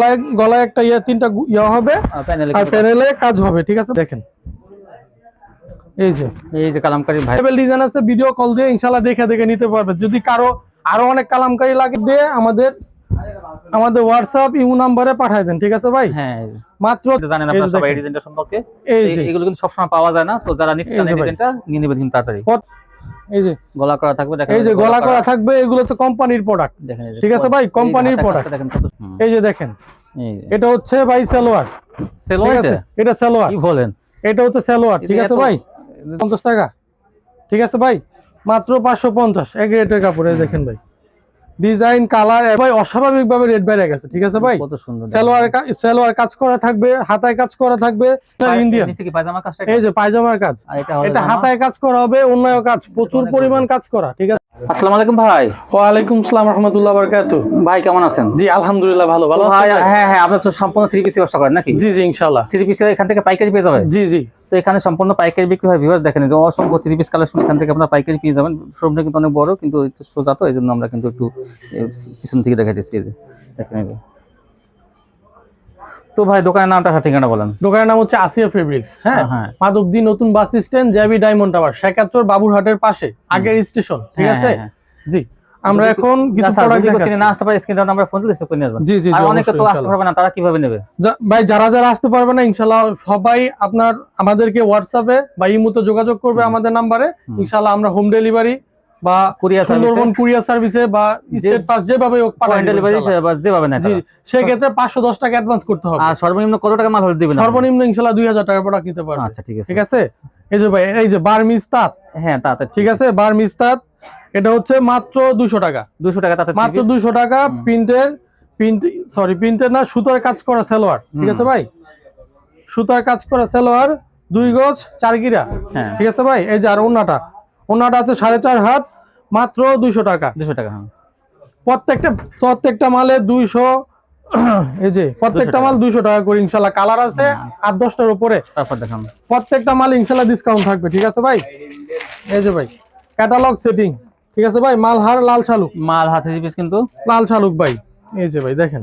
গলায় গলায় একটা ইয়ে তিনটা ইয়ে হবে আর প্যানেলে কাজ হবে ঠিক আছে? দেখেন। এই যে। এই যে কালামকারী ভাই। ডিজাইন আছে ভিডিও কল দিয়ে ইনশাআল্লাহ দেখে দেখে নিতে পারবে। যদি কারও আরও অনেক কালামকারী লাগে দিয়ে আমাদের আমাদের হোয়াটসঅ্যাপ ইউ নাম্বারে পাঠায় দেন ঠিক আছে ভাই? হ্যাঁ মাত্র জানেন আপনারা সবাই ডিজাইনটা সম্পর্কে। এগুলো কিন্তু সবসময় পাওয়া যায় না তো যারা নিতে চান। ডিজাইনটা নিয়ে নেবেন কিন্তু তাড়াতাড়ি। এই যে গলা করা থাকবে দেখেন এই যে গলা করা থাকবে এগুলো তো কোম্পানির প্রোডাক্ট দেখেন ঠিক আছে ভাই, কোম্পানির প্রোডাক্ট দেখেন এই যে দেখেন এটা হচ্ছে ভাই সালোয়ার। সালোয়ার এটা সালোয়ার। কি বলেন? এটা হচ্ছে সালোয়ার ঠিক আছে ভাই? পঞ্চাশ টাকা। ঠিক আছে ভাই? মাত্র পাঁচশো পঞ্চাশ এক রেটের কাপড় দেখেন ভাই। ডিজাইন কালার ভাই অস্বাভাবিক ভাবে রেট বেড়ে গেছে ঠিক আছে ভাই? কত সুন্দর সালোয়ার সালোয়ার কাজ করা থাকবে হাতায় কাজ করা থাকবে ইন্ডিয়ান এই যে পায়জামার কাজ। এটা। হাতায় কাজ করা হবে অন্যায় কাজ প্রচুর পরিমাণ কাজ করা ঠিক আছে? আসসালামু আলাইকুম ভাই। ওয়ালাইকুম আসসালাম রহমতুল্লাহ বারকাতু। ভাই কেমন আছেন? জি আলহামদুলিল্লাহ ভালো। ভালো ভাই হ্যাঁ হ্যাঁ আপনার তো সম্পূর্ণ থ্রি পিস ব্যবসা করেন নাকি? জি জি ইনশাল্লাহ থ্রি পিস এখান থেকে পাইকারি পেয়ে যাবে জি জি। তো এখানে সম্পূর্ণ পাইকারি বিক্রি হয়। ভিউয়ার্স দেখেন যে অসংখ্য থ্রি পিস কালেকশন এখান থেকে আপনারা পাইকারি পেয়ে যাবেন। শোরুমটা কিন্তু অনেক বড় কিন্তু সোজা তো এই জন্য আমরা কিন্তু একটু পিছন থেকে দেখাইতেছি এই যে দেখেন তো ভাই দোকানের নামটা ঠিকানা বলেন। দোকানের নাম হচ্ছে আসিয়া ফেব্রিক্স হ্যাঁ? হ্যাঁ মাধবদী নতুন bus stand JB diamond tower Shekhachar বাবুরহাটের পাশে আগের স্টেশন ঠিক হ্যাঁ, আছে? হ্যাঁ, হ্যাঁ। জি। আমরা এখন কিছু না, স্যার, প্রোডাক্ট দেখাচ্ছি। না আসতে পারে স্ক্রিনটা আমরা ফোন দিলে করে নিয়ে জি জি জি আর অনেকে তো আসতে পারবে না তারা কীভাবে নেবে? ভাই যারা যারা আসতে পারবে না সবাই আপনার আমাদেরকে হোয়াটসঅ্যাপে বা ইমুতে যোগাযোগ করবে আমাদের নাম্বারে। আমরা হোম ডেলিভারি বা কুরিয়ার সুন্দরবন কুরিয়ার সার্ভিসে বা স্টেট পাস যেভাবে হোক দেব ডেলিভারি। যেভাবে নেয় জি তারা। সেক্ষেত্রে পাঁচশো দশ টাকা অ্যাডভান্স করতে হবে। আর সর্বনিম্ন কত টাকা মাল হলে দিবেন সর্বনিম্ন ইনশাল্লাহ দুই হাজার টাকা প্রোডাক্ট নিতে পারবে। আচ্ছা ঠিক আছে। ঠিক আছে? এই যে ভাই এই যে হ্যাঁ তাতে ঠিক আছে। বার্মিজ তাঁত এটা হচ্ছে মাত্র দুশো টাকা। দুশো টাকা তাতে মাত্র দুশো টাকা প্রিন্টের প্রিন্ট সরি প্রিন্টের না সুতার কাজ করা সালোয়ার ঠিক আছে ভাই? সুতার কাজ করা সালোয়ার দুই গজ চার গিরা হ্যাঁ। ঠিক আছে ভাই? এই যে আর ওনাটা ওনাটা আছে সাড়ে চার হাত মাত্র দুইশো টাকা। দুশো টাকা হ্যাঁ। প্রত্যেকটা প্রত্যেকটা মালে দুইশো এই যে প্রত্যেকটা মাল দুইশো টাকা করে ইনশাল্লাহ। কালার আছে। আট দশটার উপরে। প্রত্যেকটা মাল ইনশাল্লাহ ডিসকাউন্ট থাকবে ঠিক আছে ভাই? এই যে ভাই ক্যাটালগ সেটিং ঠিক আছে ভাই? মালহার লাল শালুক। মাল হাতে পিস কিন্তু। লাল শালুক ভাই। এই যে ভাই দেখেন।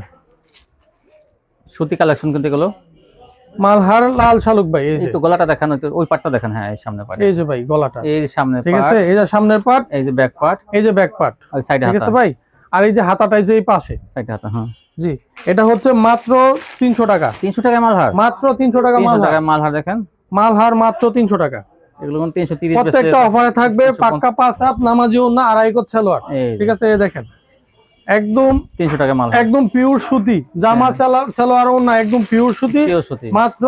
সুতি কালেকশন কিন্তু এগুলো। মালহার লাল শালুক ভাই এই যে। তো গলাটা দেখানো ওই পাটটা দেখেন হ্যাঁ এই সামনে পাট। এই যে ভাই গলাটা। এই সামনে ঠিক আছে? এই যে সামনের পার্ট এই যে ব্যাক পার্ট এই যে ব্যাক পার্ট ওই সাইডে ঠিক আছে ভাই? আর এই যে হাতাটা এই যে এই পাশে। সাইডে হাতা হ্যাঁ। জি এটা হচ্ছে মাত্র তিনশো টাকা। তিনশো টাকা মাল হার? মাত্র তিনশো টাকা তিনশো মালহার টাকা মাল হার দেখেন। মালহার মাত্র তিনশো টাকা। এগুলো তিনশো তিরিশ প্রত্যেকটা অফারে থাকবে পাক্কা পাঁচ হাত নামাজিও না আড়াই কোট সালোয়ার। ঠিক আছে এই দেখেন। একদম তিনশো টাকা মাল একদম পিওর সুতি জামা হ্যাঁ। সালোয়ার ও না একদম পিওর সুতি মাত্র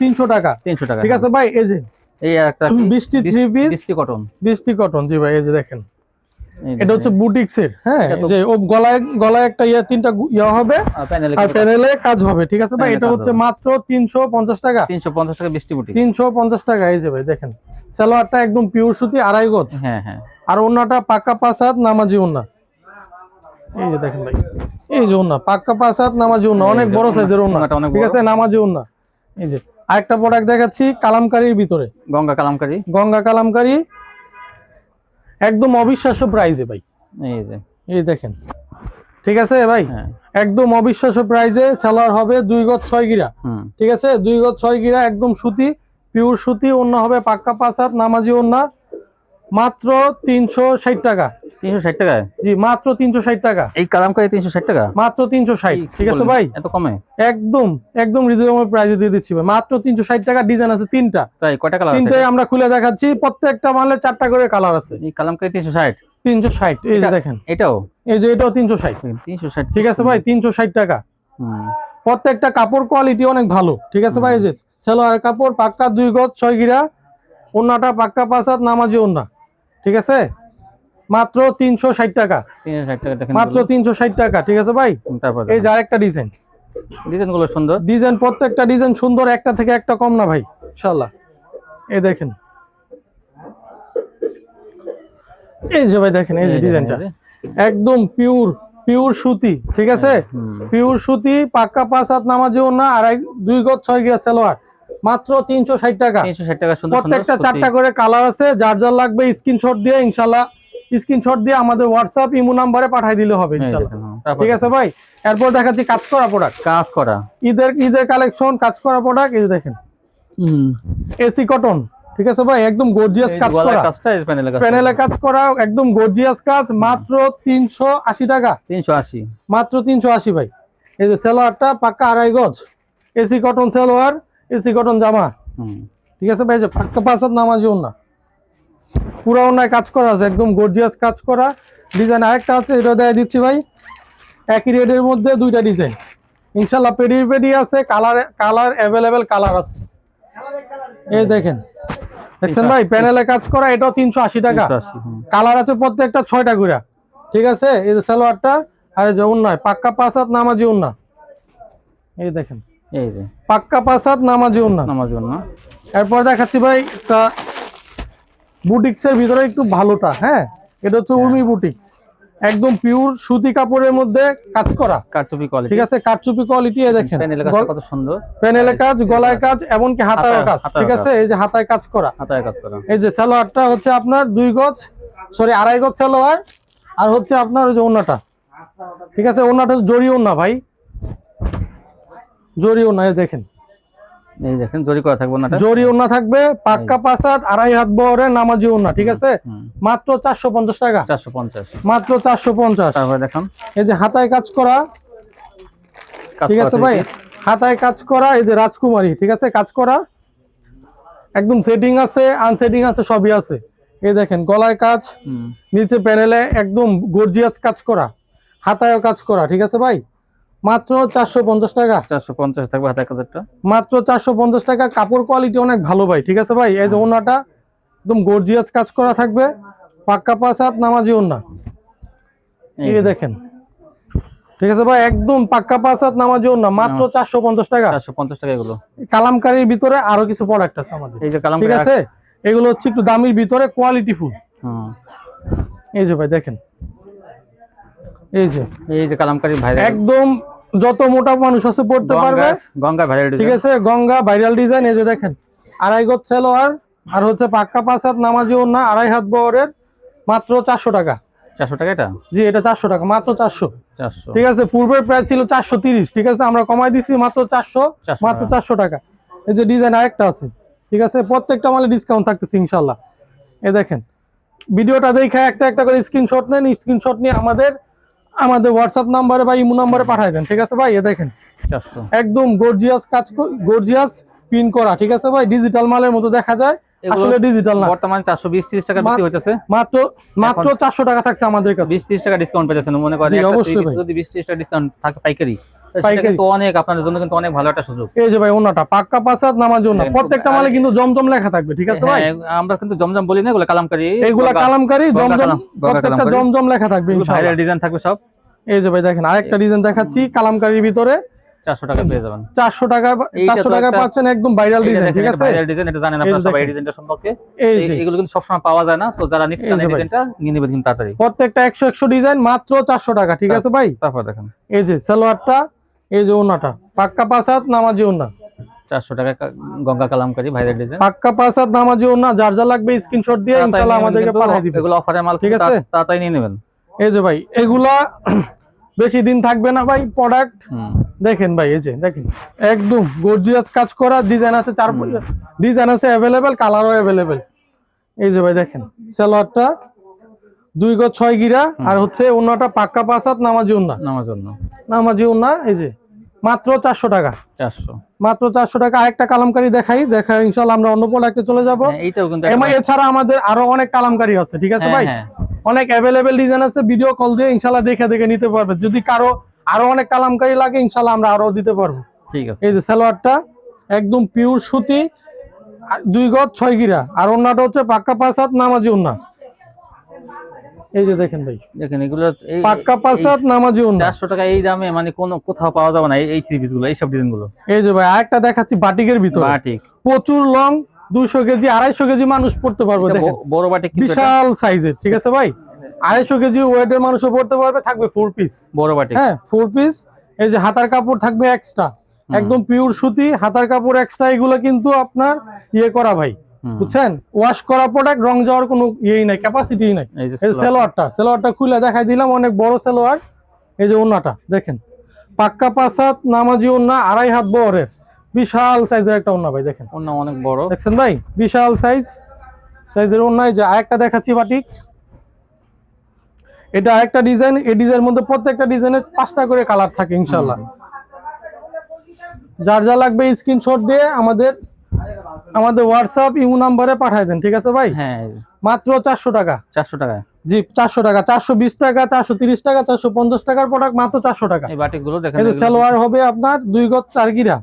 তিনশো টাকা। তিনশো টাকা ঠিক আছে ভাই এই যে এই একটা বৃষ্টি থ্রি পিস বৃষ্টি কটন বৃষ্টি কটন জি ভাই এই যে দেখেন। এটা হচ্ছে এর হ্যাঁ যে ও গলায় গলায় একটা ইয়ে তিনটা ইয়ে হবে আর প্যানেলে কাজ হবে ঠিক আছে ভাই? এটা হচ্ছে মাত্র তিনশো পঞ্চাশ টাকা। তিনশো পঞ্চাশ টাকা বৃষ্টি টাকা এই যে ভাই দেখেন। সালোয়ারটা একদম পিওর সুতি আড়াই গজ। হ্যাঁ হ্যাঁ। আর ওন্নাটা হাত নামাজি ওন্না। এই যে দেখেন ভাই এই যে ওন্না পাক্কা পাঁচ হাত নামাজি ওন্না অনেক বড় সাইজের ওন্না অনেক ঠিক আছে? নামাজি ওন্না। এই যে আরেকটা প্রোডাক্ট দেখাচ্ছি কালামকারীর ভিতরে। গঙ্গা কালামকারি। গঙ্গা কালামকারী একদম অবিশ্বাস্য প্রাইজে ভাই। এই যে। এই দেখেন। ঠিক আছে ভাই? হ্যাঁ। একদম অবিশ্বাস্য প্রাইজে সেলার হবে দুই গজ ছয় গিরা। ঠিক আছে? দুই গজ ছয় গিরা একদম সুতি পিওর সুতি অন্য হবে পাক্কা পাঁচ হাত নামাজি অন্য মাত্র তিনশো ষাট টাকা। তিনশো ষাট টাকায় জি মাত্র তিনশো ষাট টাকা। এই কালামকারি তিনশো ষাট টাকা? মাত্র তিনশো ষাট ঠিক আছে ভাই? এত কমে? একদম একদম রিজনেবল প্রাইসে দিয়ে দিচ্ছি ভাই। মাত্র তিনশো ষাট টাকা ডিজাইন আছে তিনটা। তাই কয়টা কালার তিনটাই আমরা খুলে দেখাচ্ছি প্রত্যেকটা মালে চারটা করে কালার আছে। এই কালামকারি তিনশো ষাট? তিনশো ষাট এই যে দেখেন। এটাও? এই যে এটাও তিনশো ষাট। তিনশো ষাট ঠিক আছে ভাই তিনশো ষাট টাকা। হুম। প্রত্যেকটা কাপড় কোয়ালিটি অনেক ভালো ঠিক আছে ভাই এই যে সেলোয়ার কাপড় পাক্কা দুই গজ ছয় গিরা ওন্নাটা পাক্কা পাঁচ হাত নামাজি ওন্না ঠিক আছে? মাত্র তিনশো ষাট টাকা। মাত্র তিনশো ষাট টাকা ঠিক আছে ভাই? তারপর এই যে আরেকটা ডিজাইন। ডিজাইনগুলো সুন্দর। ডিজাইন প্রত্যেকটা ডিজাইন সুন্দর একটা থেকে একটা কম না ভাই ইনশাল্লাহ এই দেখেন। এই যে ভাই দেখেন এই যে ডিজাইনটা। একদম পিওর পিওর সুতি ঠিক আছে? পিওর সুতি পাক্কা পাঁচ হাত নামাজেও না আর দুই গজ ছয় সালোয়ার। মাত্র তিনশো ষাট টাকা। প্রত্যেকটা চারটা করে কালার আছে যার যার লাগবে স্ক্রিনশট দিয়ে ইনশাল্লাহ স্ক্রিনশট দিয়ে আমাদের হোয়াটসঅ্যাপ ইমো নাম্বারে পাঠিয়ে দিলে হবে হ্যাঁ। তারপর ঠিক আছে ভাই? এরপর দেখাচ্ছি কাজ করা প্রোডাক্ট কাজ করা। ঈদের ঈদের কালেকশন কাজ করা প্রোডাক্ট এই দেখেন। এসি কটন ঠিক আছে ভাই? একদম গর্জিয়াস কাজ করা। প্যানেলে কাজ প্যানেলে কাজ করা একদম গর্জিয়াস কাজ মাত্র তিনশো আশি টাকা। তিনশো আশি। মাত্র তিনশো আশি ভাই। এই যে সেলোয়ারটা পাক্কা আড়াই গজ। এসি কটন সেলোয়ার এসি কটন জামা। হুম। ঠিক আছে ভাই? যে পাক্কা পাঁচ হাত নামাজি না। পুরো অন্যায় কাজ করা আছে একদম গর্জিয়াস কাজ করা। ডিজাইন আরেকটা আছে এটা দেয় দিচ্ছি ভাই। একই রেডের মধ্যে দুইটা ডিজাইন ইনশাল্লাহ পেডি পেডি আছে কালার কালার অ্যাভেলেবেল কালার আছে। এই দেখেন। দেখছেন ভাই প্যানেলে কাজ করা এটাও তিনশো আশি টাকা। কালার আছে প্রত্যেকটা ছয়টা করে ঠিক আছে? এই যে সালোয়ারটা আর এই যে উন্নয় পাক্কা হাত নামাজি উন্না। এই দেখেন। এই যে। পাক্কা পাঁচ নামাজি উন্না। আমার জন্য এরপর দেখাচ্ছি ভাই একটা বুটিক্সের ভিতরে একটু ভালোটা হ্যাঁ? এটা হচ্ছে উর্মি বুটিক্স। একদম পিওর সুতি কাপড়ের মধ্যে কাজ করা। কারচুপি কোয়ালিটি ঠিক আছে? কাটচুপি কোয়ালিটি এই দেখেন। প্যানেলে কাজটা কত সুন্দর। প্যানেলে কাজ গলায় কাজ। এমনকি হাতায় হাতায়- কাজ। ঠিক আছে? এই যে হাতায় কাজ করা। হাতায় কাজ করা। এই যে সালোয়ারটা হচ্ছে আপনার দুই গজ সরি আড়াই গজ সালোয়ার আর হচ্ছে আপনার ওই যে ওন্নাটা ঠিক আছে? ওন্নাটা জরি ওন্না ভাই। জরি ওন্না দেখেন। এই দেখেন জরি করা থাকব না জরি ওন্না থাকবে পাক্কা হাত আড়াই হাত বহরের নামাজি ওন্না ঠিক আছে? মাত্র চারশো পঞ্চাশ টাকা। চারশো পঞ্চাশ। মাত্র চারশো পঞ্চাশ। তারপরে দেখুন। এই যে হাতায় কাজ করা ঠিক আছে ভাই? হাতায় কাজ করা এই যে রাজকুমারী ঠিক আছে? কাজ করা। একদম সেটিং আছে আনসেটিং আছে সবই আছে। এই দেখেন গলায় কাজ। নিচে প্যানেলে একদম গর্জিয়াস কাজ করা। হাতায়ও কাজ করা ঠিক আছে ভাই? মাত্র চারশো পঞ্চাশ টাকা। চারশো পঞ্চাশ থাকবে হাতায় কাজেরটা মাত্র চারশো পঞ্চাশ টাকা। কাপড় কোয়ালিটি অনেক ভালো ভাই ঠিক আছে ভাই? এই যে ওনাটা একদম গর্জিয়াস কাজ করা থাকবে। পাক্কা পাঁচ হাত নামাজি ওনা এই দেখেন। ঠিক আছে ভাই? একদম পাক্কা পাঁচ হাত নামাজি ওনা মাত্র। চারশো পঞ্চাশ টাকা। চারশো পঞ্চাশ টাকা এগুলো। কালামকারীর ভিতরে আরও কিছু প্রোডাক্ট আছে আমাদের। এই যে কালাম ঠিক আছে? এগুলো হচ্ছে একটু দামির ভিতরে কোয়ালিটি ফুল। এই যে ভাই দেখেন। এই যে এই যে কালামকারী ভাই একদম যত মোটা মানুষ আছে পড়তে পারবে। গঙ্গা ভাই ঠিক আছে গঙ্গা ভাইরাল ডিজাইন এই যে দেখেন আড়াই গজ সেলোয়ার আর হচ্ছে পাক্কা পাঁচ হাত নামাজি না আড়াই হাত বহরের মাত্র চারশো টাকা। চারশো টাকা এটা? জি এটা চারশো টাকা মাত্র চারশো। চারশো। ঠিক আছে পূর্বের প্রাইস ছিল চারশো তিরিশ ঠিক আছে আমরা কমাই দিছি মাত্র চারশো চারশো মাত্র চারশো টাকা। এই যে ডিজাইন আরেকটা আছে ঠিক আছে প্রত্যেকটা মালে ডিসকাউন্ট থাকতেছে ইনশাল্লাহ এ দেখেন ভিডিওটা দেখে একটা একটা করে স্ক্রিনশট নেন স্ক্রিনশট নিয়ে আমাদের আমাদের হোয়াটসঅ্যাপ নাম্বারে বা ইমো নাম্বারে পাঠাই দেন ঠিক আছে ভাই? এ দেখেন। একদম গর্জিয়াস কাজ গর্জিয়াস পিন করা ঠিক আছে ভাই? ডিজিটাল মালের মতো দেখা যায়। আসলে ডিজিটাল না। বর্তমানে চারশো বিশ ত্রিশ টাকা বিক্রি হচ্ছে মাত্র মাত্র চারশো টাকা থাকছে আমাদের কাছে। বিশ ত্রিশ টাকা ডিসকাউন্ট মনে করেন একটা অবশ্যই three piece ভাই। যদি বিশ ত্রিশ টাকা ডিসকাউন্ট থাকে পাইকারি। কিন্তু অনেক আপনাদের জন্য কিন্তু অনেক ভালো একটা সুযোগ। এই যে ভাই ওনাটা পাক্কা নামাজ ওনা একদম। প্রত্যেকটা মালে কিন্তু জমজম লেখা থাকবে ঠিক আছে ভাই? হ্যাঁ, আমরা কিন্তু জমজম বলি না এগুলো কালামকারি এইগুলা কালামকারী জমজম প্রত্যেকটা জমজম লেখা থাকবে ইনশাআল্লাহ। ডিজাইন থাকবে সব। এই যে ভাই দেখেন আরেকটা ডিজাইন দেখাচ্ছি কালামকারীর ভিতরে। চারশো টাকা পেয়ে যাবেন। চারশো টাকা এইটা চারশো তো টাকা পাচ্ছেন একদম ভাইরাল ডিজাইন ঠিক আছে? ভাইরাল ডিজাইন এটা জানেন আপনারা সবাই ডিজাইনটা সম্পর্কে। এই এই- যে। এগুলো কিন্তু সবসময় পাওয়া যায় না তো যারা নিতে চান যে এই ভাই। ডিজাইনটা নিয়ে নেবেন কিন্তু তাড়াতাড়ি। প্রত্যেকটা ডিজাইন মাত্র চারশো টাকা ঠিক আছে ভাই? তারপর দেখেন। এই যে সালোয়ারটা এই যে ওনাটা পাক্কা নামাজি ওনা। চারশো টাকা গঙ্গা কালামকারি ভাইরাল ডিজাইন পাক্কা নামাজি ওনা যার যা লাগবে স্ক্রিনশট দিয়ে ইনশাআল্লাহ আমাদেরকে পাঠিয়ে দিবেন এগুলো মাল ঠিক? আছে? তাড়াতাড়ি নিয়ে নেবেন। এই যে ভাই এগুলা বেশি দিন থাকবে না ভাই প্রোডাক্ট দেখেন ভাই এই যে দেখেন একদম গর্জিয়াস কাজ করা ডিজাইন আছে চার। ডিজাইন আছে অ্যাভেলেবেল কালারও অ্যাভেলেবেল এই যে ভাই দেখেন সালোয়ারটা দুই গজ ছয় গিরা আর হচ্ছে অন্যটা পাক্কা পাঁচাত নামাজি উন্না। নামার জন্য নামাজি উন্না এই যে মাত্র চারশো টাকা। চারশো। মাত্র চারশো টাকা আরেকটা কালামকারী দেখাই দেখা ইনশাল্লাহ আমরা অন্য প্রোডাক্টে চলে যাব। হ্যাঁ, এইটাও কিন্তু এমা- এছাড়া আমাদের আরও অনেক কালামকারী আছে ঠিক আছে হ্যাঁ, ভাই? হ্যাঁ। অনেক অ্যাভেলেবেল ডিজাইন আছে ভিডিও কল দিয়ে ইনশাল্লাহ দেখে দেখে নিতে পারবে। যদি কারও আরও অনেক কালামকারি লাগে ইনশাল্লাহ আমরা আরও দিতে পারব। ঠিক আছে। এই যে সালোয়ারটা একদম পিওর সুতি দুই গজ ছয় গিরা। আর অন্যটা হচ্ছে পাক্কা পাঁচ হাত নামাজি উন্না এই যে দেখেন ভাই। দেখেন এগুলো এই- পাক্কা পাঁচ হাত নামাজি উন্না চারশো টাকা এই দামে মানে কোনো কোথাও পাওয়া যাবে না এই- এই থ্রি পিসগুলো এই সব ডিজাইনগুলো। এই যে ভাই আরেকটা দেখাচ্ছি বাটিকের ভিতরে। বাটিক। প্রচুর লং দুইশো কেজি আড়াইশো কেজি মানুষ পড়তে পারবে বড় এটা বিশাল সাইজের ঠিক আছে ভাই? আড়াইশো কেজি ওয়েটের মানুষও পড়তে পারবে থাকবে ফোর পিস বড় বাটিক হ্যাঁ ফোর পিস এই যে হাতার কাপড় থাকবে এক্সট্রা একদম পিওর সুতি হাতার কাপড় এক্সট্রা এগুলো কিন্তু আপনার ইয়ে করা ভাই। বুঝছেন? ওয়াশ করা প্রোডাক্ট রং যাওয়ার কোনো ইয়েই নাই ক্যাপাসিটি নাই। এই যে সেলোয়ারটা সেলোয়ারটা খুলে দেখাই দিলাম অনেক বড় সেলোয়ার। এই যে ওন্নাটা দেখেন। পাক্কা পাসাত নামাজি ওন্না আড়াই হাত বহরের। বিশাল সাইজের একটা ওন্না ভাই দেখেন। অন্য অনেক বড়। দেখছেন ভাই? বিশাল সাইজ সাইজের ওন্নায় যে আরেকটা দেখাচ্ছি বাটিক। এটা আরেকটা ডিজাইন এই ডিজাইনের মধ্যে প্রত্যেকটা ডিজাইনের পাঁচটা করে কালার থাকে ইনশাল্লাহ যার যা লাগবে স্ক্রিনশট দিয়ে আমাদের আমাদের হোয়াটসঅ্যাপ ইমো নাম্বারে পাঠায় দেন ঠিক আছে ভাই? হ্যাঁ। মাত্র চারশো টাকা। চারশো টাকা জি চারশো টাকা চারশো বিশ টাকা চারশো তিরিশ টাকা চারশো পঞ্চাশ টাকার প্রোডাক্ট মাত্র চারশো টাকা। এই বাটিকগুলো দেখেন সালোয়ার হবে আপনার দুই গজ চার গিরা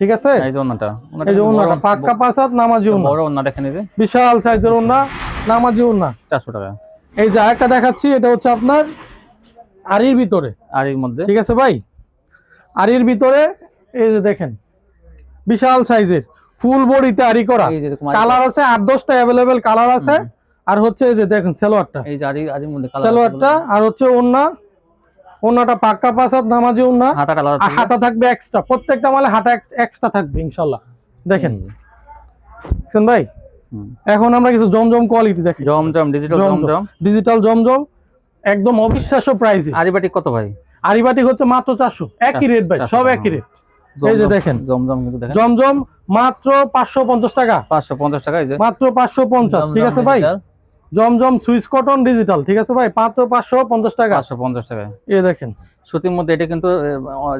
ঠিক আছে? এই যে অন্যটা এই যে ওন্নাটা পাক্কা পাসাত নামাজি ওন্না বড় দেখেন এই যে। বিশাল সাইজের ওন্না নামাজি ওন্না চারশো টাকা। এই যে আরেকটা দেখাচ্ছি এটা হচ্ছে আপনার আরির ভিতরে। আর এর মধ্যে। ঠিক আছে ভাই? আরির ভিতরে এই যে দেখেন বিশাল সাইজের ফুল বডিতে আরি করা। কালার আছে আট দশটা অ্যাভেলেবেল কালার আছে। আর হচ্ছে এই যে দেখেন সালোয়ারটা। এই যে আরি আরির মধ্যে কালার সালোয়ারটা আর হচ্ছে ওন্না ওন্নাটা পাক্কা পাসাদ নামাজি থাকবে। হাতা থাকবে এক্সট্রা প্রত্যেকটা মালে হাতা এক্সট্রা থাকবে ইনশাল্লাহ। দেখেন। দেখছেন ভাই এখন আমরা কিছু জমজম কোয়ালিটি দেখি জমজম ডিজিটাল জমজম। ডিজিটাল জমজম একদম অবিশ্বাস্য প্রাইসে আরিবাটিক কত ভাই? আরিবাটিক হচ্ছে মাত্র চারশো। একই রেট ভাই সব একই রেট এই যে দেখেন। জমজম কিন্তু দেখেন। জমজম মাত্র পাঁচশো পঞ্চাশ টাকা। পাঁচশো পঞ্চাশ টাকা এই যে। মাত্র পাঁচশো পঞ্চাশ ঠিক আছে ভাই? জমজম সুইচ কটন ডিজিটাল ঠিক আছে ভাই? মাত্র পাঁচশো পঞ্চাশ টাকা। পাঁচশো পঞ্চাশ টাকা। এই দেখেন। সুতির মধ্যে এটা কিন্তু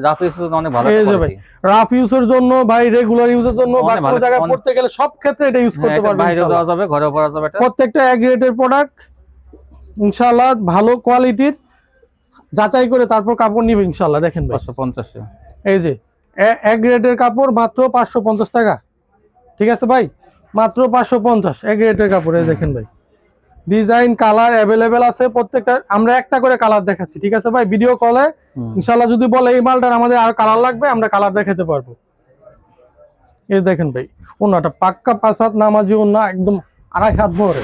রাফ ইউজ অনেক ভালো এই যে। ভাই। রাফ ইউজের জন্য ভাই রেগুলার ইউজের জন্য বা অনেক কোনো জায়গায় পড়তে গেলে সব ক্ষেত্রে এটা ইউজ হ্যাঁ, করতে পারবেন বাইরে। যাওয়া যাবে ঘরে পরা যাবে এটা। প্রত্যেকটা এক গ্রেডের প্রোডাক্ট ইনশাআল্লাহ ভালো কোয়ালিটির যাচাই করে তারপর কাপড় নিবে ইনশাআল্লাহ দেখেন ভাই। পাঁচশো পঞ্চাশ এই যে এ- এক গ্রেডের কাপড় মাত্র পাঁচশো পঞ্চাশ টাকা ঠিক আছে ভাই? মাত্র পাঁচশো পঞ্চাশ এক গ্রেডের কাপড় এই দেখেন ভাই। ডিজাইন কালার অ্যাভেলেবেল আছে প্রত্যেকটা। আমরা একটা করে কালার দেখাচ্ছি ঠিক আছে ভাই? ভিডিও কলে ইনশাল্লাহ যদি বলে এই মালটার আমাদের আর কালার লাগবে আমরা কালার দেখাতে পারব। এই দেখেন ভাই ওনাটা পাক্কা পাঁচাত নামাজি ওনা একদম আড়াই হাত বহরে।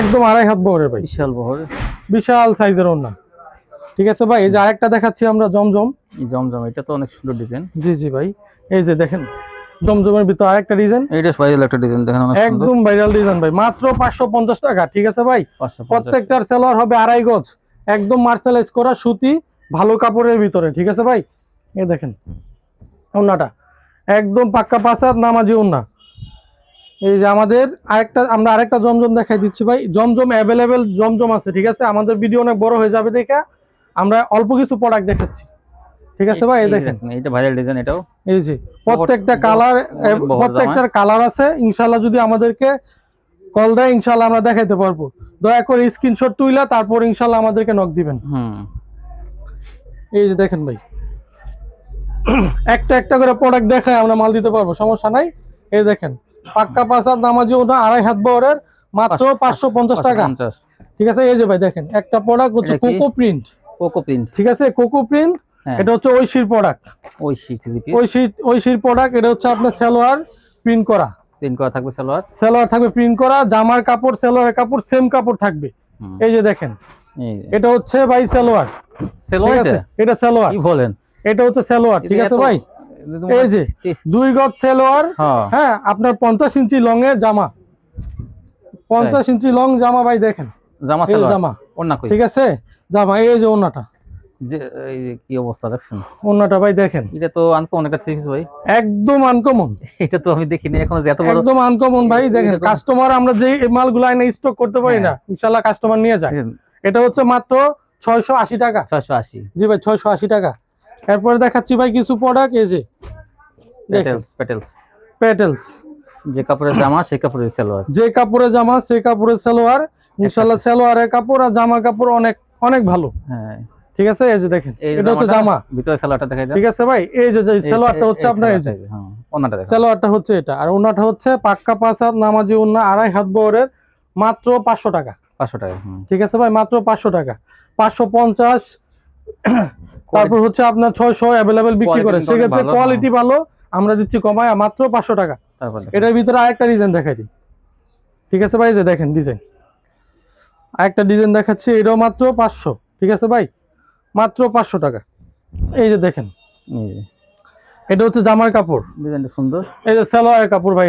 একদম আড়াই হাত বহরে ভাই। বিশাল বহর। বিশাল সাইজের ওনা ঠিক আছে ভাই? এই যে আরেকটা দেখাচ্ছি আমরা জমজম। এই জমজম এটা তো অনেক সুন্দর ডিজাইন জি জি ভাই। এই যে দেখেন জমজমের ভিতর আরেকটা ডিজাইন এইটা স্পাইরাল একটা ডিজাইন দেখেন একদম ভাইরাল ডিজাইন ভাই। মাত্র পাঁচশো পঞ্চাশ টাকা ঠিক আছে ভাই? প্রত্যেকটার সেলার হবে আড়াই গজ। একদম মার্শালাইজ করা সুতি ভালো কাপড়ের ভিতরে ঠিক আছে ভাই? এই দেখেন ওন্নাটা। একদম পাক্কা পাসাদ নামাজি ওন্না। এই যে আমাদের আরেকটা আমরা আরেকটা জমজম দেখাই দিচ্ছি ভাই। জমজম অ্যাভেলেবেল জমজম আছে ঠিক আছে? আমাদের ভিডিও অনেক বড় হয়ে যাবে দেখে। আমরা অল্প কিছু প্রোডাক্ট দেখাচ্ছি। ঠিক আছে ভাই এই দেখেন। এইটা ভাইরাল ডিজাইন এটাও। এই যে প্রত্যেকটা কালার প্রত্যেকটার কালার আছে ইনশাল্লাহ যদি আমাদেরকে কল দেয় ইনশাল্লাহ আমরা দেখাইতে পারব। দয়া করে স্ক্রিনশট তুইলা তারপর ইনশাল্লাহ আমাদেরকে নক দিবেন। হুম। এই যে দেখেন ভাই। একটা একটা করে প্রোডাক্ট দেখায় আমরা মাল দিতে পারব সমস্যা নাই। এই দেখেন পাক্কা পাসাদ নামাজি ওটা আড়াই হাত বহরের মাত্র পাঁচশো পঞ্চাশ টাকা। ঠিক আছে এই যে ভাই দেখেন একটা প্রোডাক্ট হচ্ছে কোকো প্রিন্ট কোকো প্রিন্ট ঠিক আছে কোকো প্রিন্ট হ্যাঁ এটা হচ্ছে ঐশীর প্রোডাক্ট শীত দিকে ঐশীর প্রোডাক্ট এটা হচ্ছে আপনার সালোয়ার প্রিন্ট করা। প্রিন্ট করা থাকবে সালোয়ার। সালোয়ার থাকবে প্রিন্ট করা জামার কাপড় সালোয়ারের কাপড় সেম কাপড় থাকবে। এই যে দেখেন এটা হচ্ছে ভাই সালোয়ার। সালোয়ার এটা? সালোয়ার। কি বলেন? এটা হচ্ছে সালোয়ার ঠিক আছে ভাই? এই যে দুই গজ সালোয়ার হ্যাঁ। হ্যাঁ আপনার পঞ্চাশ ইঞ্চি লং এর জামা। পঞ্চাশ ইঞ্চি লং জামা ভাই দেখেন। জামা সালোয়ার। জামা। ওন্না কই? ঠিক আছে? জামা এই যে ওন্নাটা যে কি অবস্থা দেখছেন? ওন্নাটা ভাই দেখেন। এটা তো আনকমন একটা থ্রি ভাই। একদম আনকমন এটা তো আমি দেখিনি এখন যে এত বড় একদম আনকমন ভাই দেখেন কাস্টমার আমরা যে মালগুলো স্টক করতে পারি না ইনশাল্লাহ কাস্টমার নিয়ে যায়। এটা হচ্ছে মাত্র ছয়শো আশি টাকা। ছয়শো আশি। জি ভাই ছয়শো আশি টাকা। এরপরে দেখাচ্ছি ভাই কিছু প্রোডাক্ট এই যে। দেখেন। পেটেলস পেটেলস যে কাপড়ের জামা সেই কাপড়ের সালোয়ার। যে কাপড়ের জামা সেই কাপড়ের সালোয়ার। ইনশাল্লাহ সালোয়ারের কাপড় আর জামা কাপড় অনেক অনেক ভালো। হ্যাঁ। ঠিক আছে? এই যে দেখেন এটা হচ্ছে জামা। ভিতরে সালোয়ারটা দেখাই ঠিক আছে ভাই? এই যে সালোয়ারটা হচ্ছে আপনার এই যে। হ্যাঁ ওনাটা দেখেন। সালোয়ারটা হচ্ছে এটা। আর ওনাটা হচ্ছে পাক্কা পাঁচ হাত নামাজি উন্না আড়াই হাত বহরের মাত্র পাঁচশো টাকা। পাঁচশো টাকা ঠিক আছে ভাই? মাত্র পাঁচশো টাকা। পাঁচশো পঞ্চাশ। তারপর হচ্ছে আপনার ছয়শো অ্যাভেলেবেল বিক্রি করে। সেক্ষেত্রে কোয়ালিটি ভালো আমরা দিচ্ছি কমায় মাত্র পাঁচশো টাকা। এটার ভিতরে আরেকটা ডিজাইন দেখাই দিই। ঠিক আছে ভাই? এই যে দেখেন ডিজাইন আরেকটা ডিজাইন দেখাচ্ছি এটাও মাত্র পাঁচশো। ঠিক আছে ভাই? মাত্র পাঁচশো টাকা। এই যে দেখেন। এটা হচ্ছে জামার কাপড়। ডিজাইনটা সুন্দর। এই যে সালোয়ারের কাপড় ভাই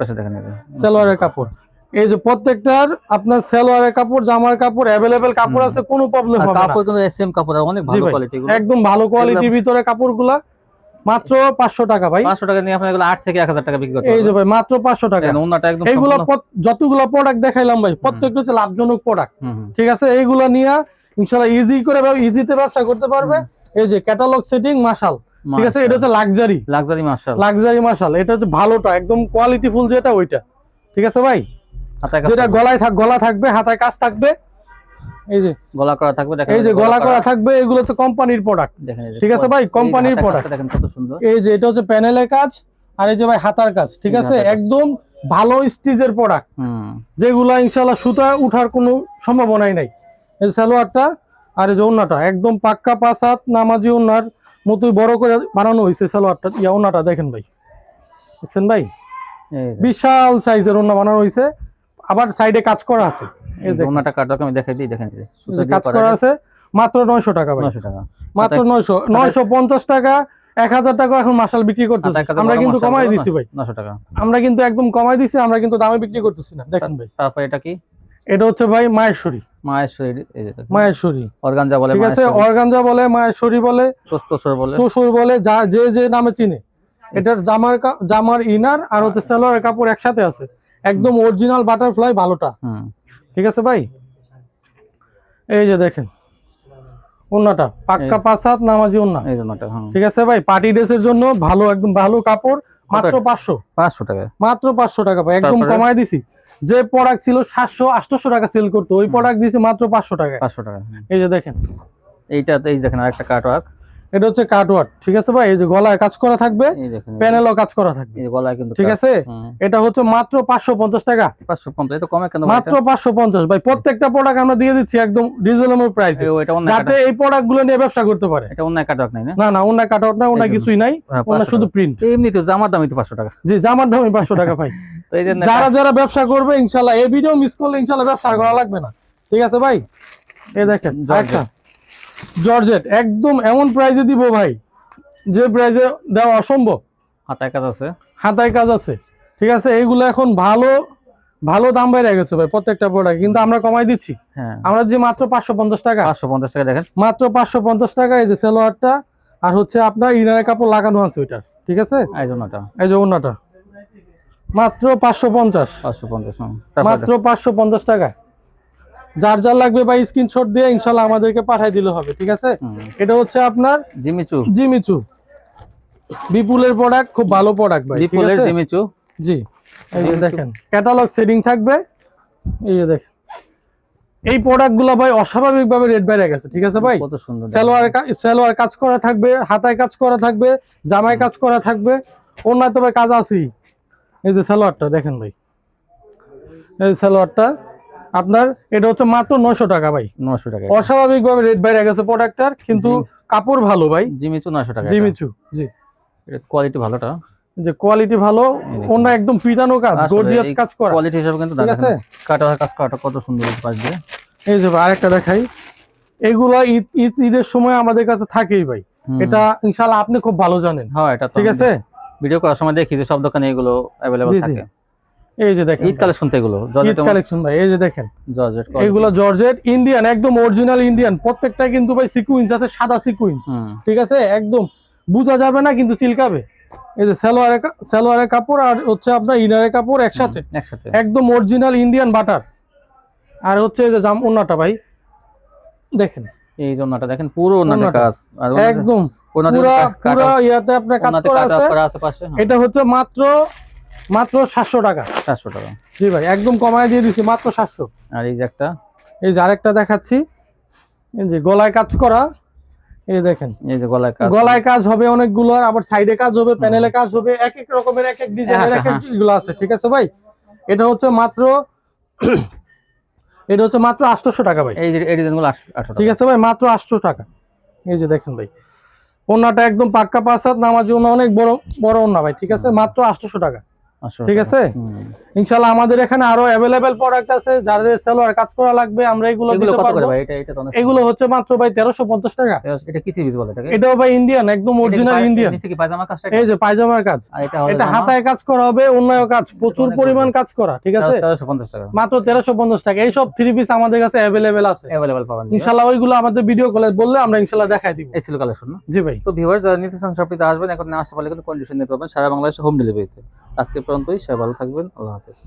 পাশে দেখেন সালোয়ারের কাপড়। এই যে প্রত্যেকটার আপনার সালোয়ারের কাপড় জামার কাপড় কাপড় আছে কোনো প্রবলেম হবে না। কাপড় কিন্তু কাপড় অনেক ভালো কোয়ালিটি একদম ভালো কোয়ালিটির ভিতরে কাপড়গুলা মাত্র পাঁচশো টাকা ভাই। পাঁচশো টাকা নিয়ে আপনার এগুলো আট থেকে এক হাজার টাকা বিক্রি করতে এই যে ভাই মাত্র পাঁচশো টাকা। দেখেন, ওড়নাটা একদম এইগুলো যতগুলো প্রোডাক্ট দেখাইলাম ভাই প্রত্যেকটা হচ্ছে লাভজনক প্রোডাক্ট। ঠিক আছে? এইগুলো নিয়ে ইনশাল্লাহ ইজি করে ইজিতে ব্যবসা করতে পারবে। এই যে ক্যাটালগ সেটিং মাশাল। ঠিক আছে? এটা হচ্ছে luxury luxury marshal luxury marshal. এটা হচ্ছে ভালোটা একদম কোয়ালিটি ফুল যেটা ওইটা। ঠিক আছে ভাই? যেটা গলায় থাক গলা থাকবে হাতায় কাজ থাকবে। এই যে গলা করা থাকবে দেখেন এই যে গলা করা থাকবে। এগুলো হচ্ছে কোম্পানির প্রোডাক্ট দেখেন ঠিক আছে ভাই, কোম্পানির। কাজটা দেখেন কত সুন্দর। এই যে এটা হচ্ছে প্যানেলের কাজ আর এই যে ভাই হাতার কাজ। ঠিক আছে? একদম ভালো স্টিজের প্রোডাক্ট হুম। যেগুলা ইনশাল্লাহ সুতা উঠার কোনো সম্ভাবনাই নাই। এই সালোয়ারটা আর এই যে ওন্নাটা একদম পাক্কা পাঁচ হাত নামাজি ওন্নার মতোই বড় করে বানানো হয়েছে সালোয়ারটা। ইয়া ওন্নাটা দেখেন ভাই। দেখছেন ভাই? বিশাল সাইজের ওন্না বানানো হয়েছে। আবার সাইডে কাজ করা আছে। এই যে আমি দেখাই দিই দেখেন কাজ করা আছে। মাত্র নয়শো টাকা ভাই। 900 টাকা। মাত্র টাকা এক হাজার টাকা এখন মাসাল বিক্রি করতেছি। আমরা কিন্তু কমাই দিছি ভাই। 900 টাকা। আমরা কিন্তু একদম কমাই দিছি আমরা কিন্তু দামে বিক্রি করতেছি না। দেখেন ভাই। তারপর এটা কি? এটা হচ্ছে ভাই মায়েশ্বরী মায়েশ্বরী এই যে দেখেন। মায়েশ্বরী অর্গানজা বলে ঠিক আছে? অর্গানজা বলে মায়েশ্বরী বলে তোস্তসর বলে। তসুর বলে যা যে যে নামে চিনে। এটার জামার জামার ইনার আর হচ্ছে সালোয়ারের কাপড় একসাথে আছে। একদম অরিজিনাল বাটারফ্লাই ভালোটা। ঠিক আছে ভাই? এই যে দেখেন ওন্নাটা পাক্কা হাত নামাজি ওন্না। এই ঠিক আছে ভাই? পার্টি ড্রেসের জন্য ভালো একদম ভালো কাপড় মাত্র কত? পাঁচশো। 500 টাকা। মাত্র পাঁচশো টাকা ভাই একদম? কমায় দিছি। যে প্রোডাক্ট ছিল সাতশো আটশো টাকা সেল করতো ওই প্রোডাক্ট দিছি মাত্র পাঁচশো টাকা 500 টাকা এই যে দেখেন। এইটা এই দেখেন আরেকটা কাটওয়ার্ক এটা হচ্ছে কাটওয়ার্ক ঠিক আছে ভাই? এই যে গলায় কাজ করা থাকবে প্যানেলও কাজ করা থাকবে। গলায় কিন্তু ঠিক আছে? এটা হচ্ছে মাত্র পাঁচশো পঞ্চাশ টাকা। 550 এটা কমে কেন মাত্র পাঁচশো পঞ্চাশ। ভাই প্রত্যেকটা প্রোডাক্ট আমরা দিয়ে দিচ্ছি একদম রিজনেবল প্রাইসে যাতে এই প্রোডাক্টগুলো নিয়ে ব্যবসা করতে পারে। এটা অন্য কাটওয়ার্ক নাই না? না না ওনার কাট আউট না জন্য। কিছুই নাই। হ্যাঁ, ওনার 500 শুধু প্রিন্ট এমনি তো জামার দামই তো 500 টাকা। জি জামার দামই পাঁচশো টাকা ভাই। যারা যারা ব্যবসা করবে ইনশাল্লাহ এই ভিডিও মিস করলে ইনশাল্লাহ ব্যবসা করা লাগবে না। ঠিক আছে ভাই? এই দেখেন জর্জেট। আচ্ছা জর্জেট একদম এমন প্রাইজে দিব ভাই যে প্রাইজে দেওয়া অসম্ভব। হাতায় কাজ আছে। হাতায় কাজ আছে। ঠিক আছে? এইগুলো এখন ভালো ভালো দাম বেড়ে গেছে ভাই প্রত্যেকটা প্রোডাক্ট কিন্তু আমরা কমাই দিচ্ছি। হ্যাঁ। আমরা যে মাত্র পাঁচশো পঞ্চাশ টাকা। 550 টাকা দেখেন। মাত্র পাঁচশো পঞ্চাশ টাকা এই যে সেলোয়ারটা আর হচ্ছে আপনার ইনারের কাপড় লাগানো আছে ওইটার। ঠিক আছে? এই জন্যটা এই যে ওনাটা। মাত্র পাঁচশো পঞ্চাশ। 550 হুম। তারপর মাত্র পাঁচশো পঞ্চাশ টাকা যার যার লাগবে বা স্ক্রিনশট দিয়ে ইনশাল্লাহ আমাদেরকে পাঠিয়ে দিলে হবে ঠিক আছে? এটা হচ্ছে আপনার জিমিচু। জিমিচু। বিপুলের প্রোডাক্ট খুব ভালো প্রোডাক্ট ভাই বিপুলের জিমিচু। জি এই যে দেখেন ক্যাটালগ সেটিং থাকবে। এই যে দেখেন এই প্রোডাক্টগুলো ভাই অস্বাভাবিক ভাবে রেট বেড়ে গেছে ঠিক আছে ভাই? সালোয়ার সালোয়ার কাজ করা থাকবে হাতায় কাজ করা থাকবে জামায় কাজ করা থাকবে অন্যায় তো ভাই কাজ আছেই। এই যে সালোয়ারটা দেখেন ভাই। এই সালোয়ারটা আপনার এটা হচ্ছে মাত্র নশো টাকা ভাই। 900 টাকা অস্বাভাবিক ভাবে রেট বেড়ে গেছে প্রোডাক্টটার কিন্তু কাপড় ভালো ভাই। জিমিচু 900 টাকা জিমিচু জি। এটা কোয়ালিটি ভালোটা। যে কোয়ালিটি ভালো। অন্য একদম পিটানো কাজ গর্জিয়াস কাজ করা। কোয়ালিটি হিসাবে কিন্তু ঠিক আছে? কাটা কাজ করাটা কত সুন্দর পাশ দিয়ে। এই যে আরেকটা দেখাই। এগুলা ঈদ ঈদ ঈদের সময় আমাদের কাছে থাকেই ভাই। এটা ইনশাল্লাহ আপনি খুব ভালো জানেন। হ্যাঁ এটা ঠিক আছে? ভিডিও করার সময় দেখি যে সব দোকানে এগুলো অ্যাভেলেবল। থাকে। এই যে দেখেন ঈদ কালেকশন তো এগুলো। ঈদ জর্জেট কালেকশন ভাই এই যে দেখেন। জর্জেট এগুলো জর্জেট ইন্ডিয়ান একদম অরিজিনাল ইন্ডিয়ান। প্রত্যেকটা কিন্তু ভাই সিকুইন্স আছে সাদা সিকুইন্স ঠিক আছে? একদম বোঝা যাবে না কিন্তু চিলকাবে। এই যে সালোয়ারের কা- সালোয়ারের কাপড় আর হচ্ছে আপনার ইনারের কাপড় একসাথে। একসাথে। একদম অরিজিনাল ইন্ডিয়ান বাটার। আর হচ্ছে এই যে জাম ওন্নাটা ভাই। দেখেন। এই জন্যটা দেখেন পুরো ওড়নাটা। কাজ। একদম পুরা পুরা ইয়াতে আপনার কাজ করা আছে। করা আছে পাশে হ্যাঁ, এটা হচ্ছে মাত্র মাত্র সাতশো টাকা। 400 টাকা। জি ভাই একদম কমায় দিয়ে দিছি মাত্র সাতশো। আর এই যে একটা? এই যে আরেকটা দেখাচ্ছি। এই যে গলায় কাজ করা এই দেখেন। এই যে গলায় কাজ। গলায় কাজ হবে অনেকগুলো আবার সাইডে কাজ হবে প্যানেলে কাজ হবে এক এক রকমের এক এক ডিজাইনের এক এক হ্যাঁ। এগুলো আছে ঠিক আছে ভাই? এটা হচ্ছে মাত্র এটা হচ্ছে মাত্র আটশোশো টাকা ভাই। এই যে এই ডিজাইনগুলো 800 ঠিক আছে ভাই মাত্র আটশো টাকা। এই যে দেখেন ভাই ওনাটা একদম পাক্কা পাঁচ হাত নামার জন্য অনেক বড় বড় ওনা ভাই ঠিক আছে? মাত্র আটশোশো টাকা। ঠিক আছে? ইনশাল্লাহ আমাদের এখানে আরও অ্যাভেলেবেল প্রোডাক্ট আছে যাদের সেলোয়ার কাজ করা লাগবে আমরা এগুলো দিতে পারব। এটা এটা এগুলো হচ্ছে মাত্র ভাই তেরোশো পঞ্চাশ টাকা। এটা কি থ্রি পিস বলে এটাকে? এটাও ভাই ইন্ডিয়ান একদম অরিজিনাল ইন্ডিয়ান নিচে কি পায়জামা কাজটা এই যে পায়জামার কাজ। আর এটা হাতায় কাজ করা হবে অন্যায় কাজ প্রচুর পরিমাণ কাজ করা ঠিক আছে? তেরোশো পঞ্চাশ টাকা। মাত্র তেরোশো পঞ্চাশ টাকা। এইসব থ্রি পিস আমাদের কাছে অ্যাভেলেবেল আছে। অ্যাভেলেবল পাবেন ইনশাল্লাহ ওইগুলো আমাদের ভিডিও কলে বললে আমরা ইনশাল্লাহ দেখাই দিব। এই ছিল কালেকশন না? জি ভাই। তো ভিউয়ার যারা নিতে চান শপটিতে আসবেন। এখন না আসতে পারলে কিন্তু কন্ডিশন নিতে পারবেন। সারা বাংলাদেশে হোম ডেলিভারিতে আজকে পর্যন্তই। সবাই ভালো থাকবেন। আল্লাহ হাফেজ